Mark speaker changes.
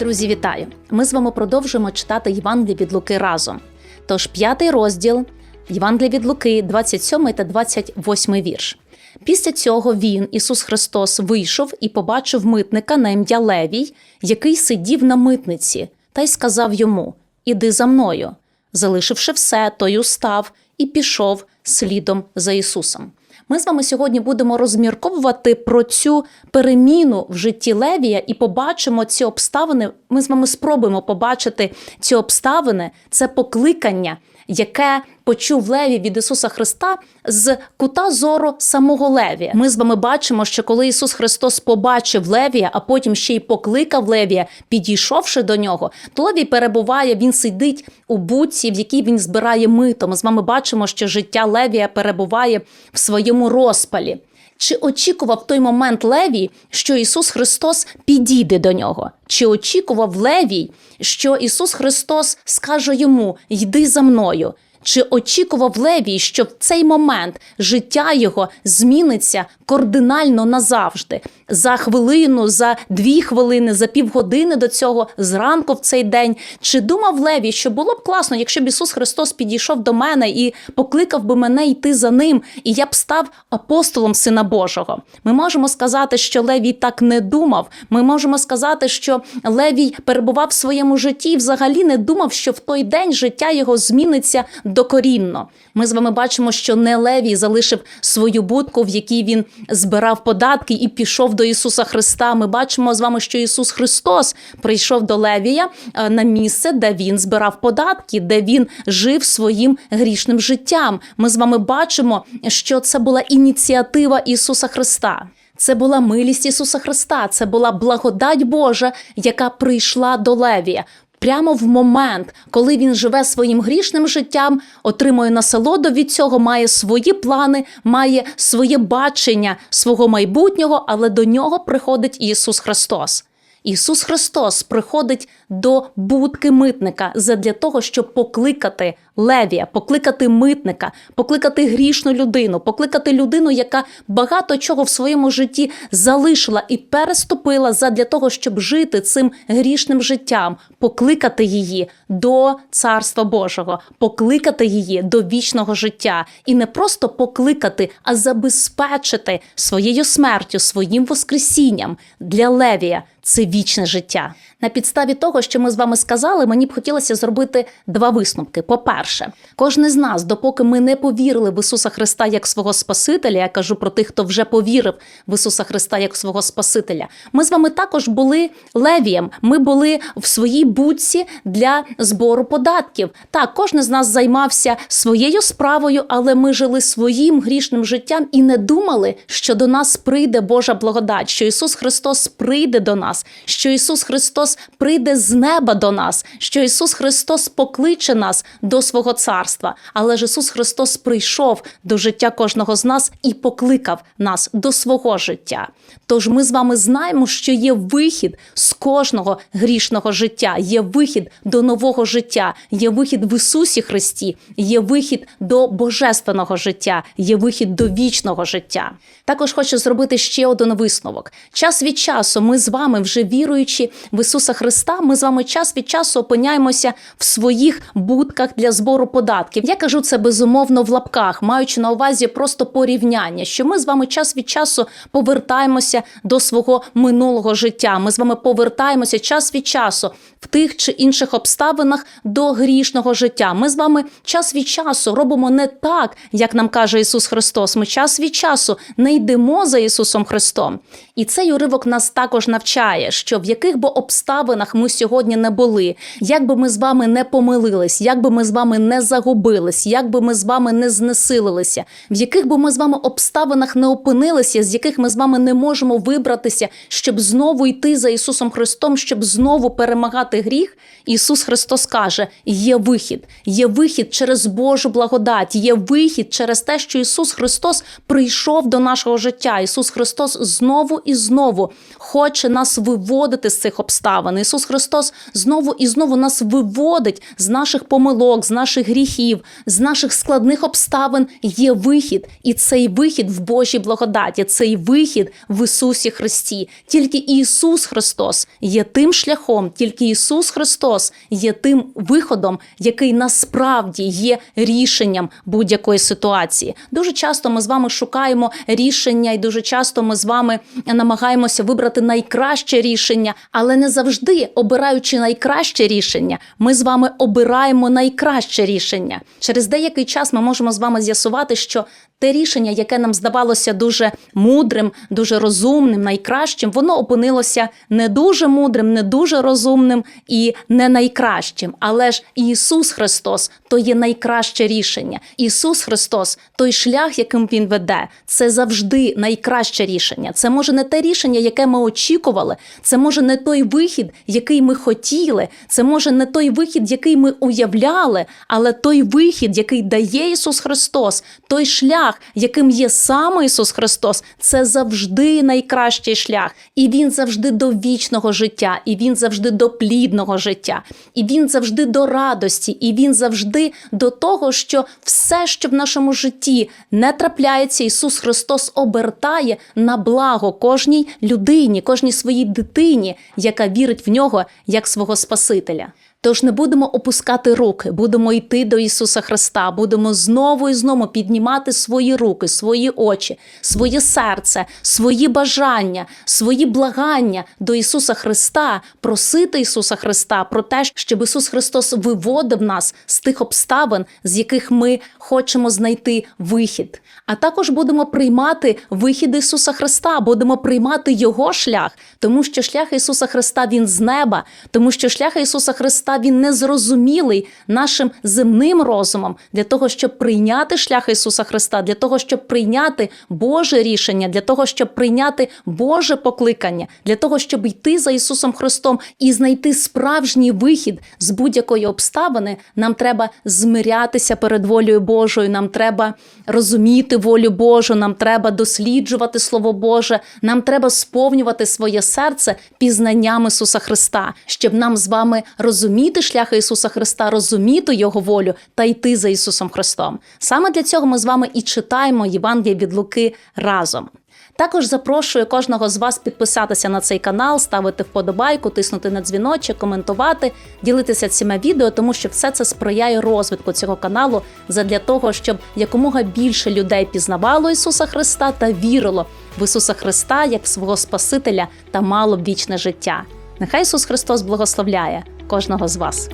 Speaker 1: Друзі, вітаю! Ми з вами продовжуємо читати Євангеліє від Луки разом. Тож п'ятий розділ Євангелія від Луки, 27 та 28 вірш. Після цього він, Ісус Христос, вийшов і побачив митника на ім'я Левій, який сидів на митниці, та й сказав йому: Іди за мною. Залишивши все, той устав і пішов слідом за Ісусом. Ми з вами сьогодні будемо розмірковувати про цю переміну в житті Левія і побачимо ці обставини. Ми з вами спробуємо побачити ці обставини, це покликання, яке почув Леві від Ісуса Христа з кута зору самого Левія. Ми з вами бачимо, що коли Ісус Христос побачив Левія, а потім ще й покликав Левія, підійшовши до нього, то Левій перебуває, він сидить у буці, в якій він збирає мито. Ми з вами бачимо, що життя Левія перебуває в своєму розпалі. Чи очікував той момент Левій, що Ісус Христос підійде до нього? Чи очікував Левій, що Ісус Христос скаже йому Йди за мною? Чи очікував Левій, що в цей момент життя його зміниться кардинально назавжди? За хвилину, за дві хвилини, за півгодини до цього, зранку в цей день? Чи думав Левій, що було б класно, якщо б Ісус Христос підійшов до мене і покликав би мене йти за ним, і я б став апостолом Сина Божого? Ми можемо сказати, що Левій так не думав. Ми можемо сказати, що Левій перебував в своєму житті і взагалі не думав, що в той день життя його зміниться докорінно. Ми з вами бачимо, що не Левій залишив свою будку, в якій він збирав податки і пішов до Ісуса Христа. Ми бачимо з вами, що Ісус Христос прийшов до Левія е, на місце, де він збирав податки, де він жив своїм грішним життям. Ми з вами бачимо, що це була ініціатива Ісуса Христа. Це була милість Ісуса Христа, це була благодать Божа, яка прийшла до Левія. Прямо в момент, коли він живе своїм грішним життям, отримує насолоду від цього, має свої плани, має своє бачення свого майбутнього, але до нього приходить Ісус Христос. Ісус Христос приходить до будки митника задля того, щоб покликати Левія, покликати митника, покликати грішну людину, покликати людину, яка багато чого в своєму житті залишила і переступила задля того, щоб жити цим грішним життям, покликати її до Царства Божого, покликати її до вічного життя, і не просто покликати, а забезпечити своєю смертю, своїм воскресінням для Левія. Це вічне життя. На підставі того, що ми з вами сказали, мені б хотілося зробити два висновки. По-перше, кожен з нас, допоки ми не повірили в Ісуса Христа як свого Спасителя, я кажу про тих, хто вже повірив в Ісуса Христа як свого Спасителя. Ми з вами також були левієм. Ми були в своїй будці для збору податків. Так, кожен з нас займався своєю справою, але ми жили своїм грішним життям і не думали, що до нас прийде Божа благодать, що Ісус Христос прийде до нас, що Ісус Христос прийде з неба до нас, що Ісус Христос покличе нас до свого царства. Але ж Ісус Христос прийшов до життя кожного з нас і покликав нас до свого життя. Тож ми з вами знаємо, що є вихід з кожного грішного життя, є вихід до нового життя, є вихід в Ісусі Христі, є вихід до божественного життя, є вихід до вічного життя. Також хочу зробити ще один висновок. Час від часу ми з вами, вже віруючи в Ісуса Христа, ми з вами час від часу опиняємося в своїх будках для збору податків. Я кажу це безумовно в лапках, маючи на увазі просто порівняння, що ми з вами час від часу повертаємося до свого минулого життя. Ми з вами повертаємося час від часу в тих чи інших обставинах до грішного життя. Ми з вами час від часу робимо не так, як нам каже Ісус Христос. Ми час від часу не йдемо за Ісусом Христом. І цей уривок нас також навчає, що в яких би обставинах ми сьогодні не були, як би ми з вами не помилились, як би ми з вами не загубились, як би ми з вами не знесилилися, в яких би ми з вами обставинах не опинилися, з яких ми з вами не можемо вибратися, щоб знову йти за Ісусом Христом, щоб знову перемагати гріх. Ісус Христос каже: є вихід, є вихід через Божу благодать, є вихід через те, що Ісус Христос прийшов до нашого життя. Ісус Христос знову і знову хоче нас виводити з цих обставин. Ісус Христос знову і знову нас виводить з наших помилок, з наших гріхів, з наших складних обставин є вихід, і цей вихід в Божій благодаті, цей вихід в Ісусі Христі. Тільки Ісус Христос є тим шляхом, тільки Ісус Христос є тим виходом, який насправді є рішенням будь-якої ситуації. Дуже часто ми з вами шукаємо рішення, і дуже часто ми з вами намагаємося вибрати найкраще рішення, але не завжди обираючи найкраще рішення, ми з вами обираємо найкраще рішення. Через деякий час ми можемо з вами з'ясувати, що те рішення, яке нам здавалося дуже мудрим, дуже розумним, найкращим, воно опинилося не дуже мудрим, не дуже розумним і не найкращим. Але ж Ісус Христос то є найкраще рішення. Ісус Христос, той шлях, яким Він веде, це завжди найкраще рішення. Це може не те рішення, яке ми очікували, це може не той вихід, який ми хотіли, це може не той вихід, який ми уявляли, але той вихід, який дає Ісус Христос, той шлях, яким є саме Ісус Христос, це завжди найкращий шлях. І Він завжди до вічного життя, і Він завжди до плідного життя, і Він завжди до радості, і Він завжди до того, що все, що в нашому житті не трапляється, Ісус Христос обертає на благо кожній людині, кожній своїй дитині, яка вірить в нього як свого Спасителя. Тож не будемо опускати руки, будемо йти до Ісуса Христа, будемо знову і знову піднімати свої руки, свої очі, своє серце, свої бажання, свої благання до Ісуса Христа, просити Ісуса Христа про те, щоб Ісус Христос виводив нас з тих обставин, з яких ми хочемо знайти вихід. А також будемо приймати вихід Ісуса Христа, будемо приймати Його шлях, тому що шлях Ісуса Христа Він з неба, тому що шлях Ісуса Христа Він не зрозумілий нашим земним розумом для того, щоб прийняти шлях Ісуса Христа, для того, щоб прийняти Боже рішення, для того, щоб прийняти Боже покликання, для того, щоб йти за Ісусом Христом і знайти справжній вихід з будь-якої обставини, нам треба змирятися перед волею Божою, нам треба розуміти волю Божу, нам треба досліджувати Слово Боже, нам треба сповнювати своє серце пізнанням Ісуса Христа, щоб нам з вами розуміти шлях Ісуса Христа, розуміти Його волю та йти за Ісусом Христом. Саме для цього ми з вами і читаємо Євангеліє від Луки разом. Також запрошую кожного з вас підписатися на цей канал, ставити вподобайку, тиснути на дзвіночок, коментувати, ділитися цими відео, тому що все це сприяє розвитку цього каналу задля того, щоб якомога більше людей пізнавало Ісуса Христа та вірило в Ісуса Христа як свого Спасителя та мало вічне життя. Нехай Ісус Христос благословляє кожного з вас.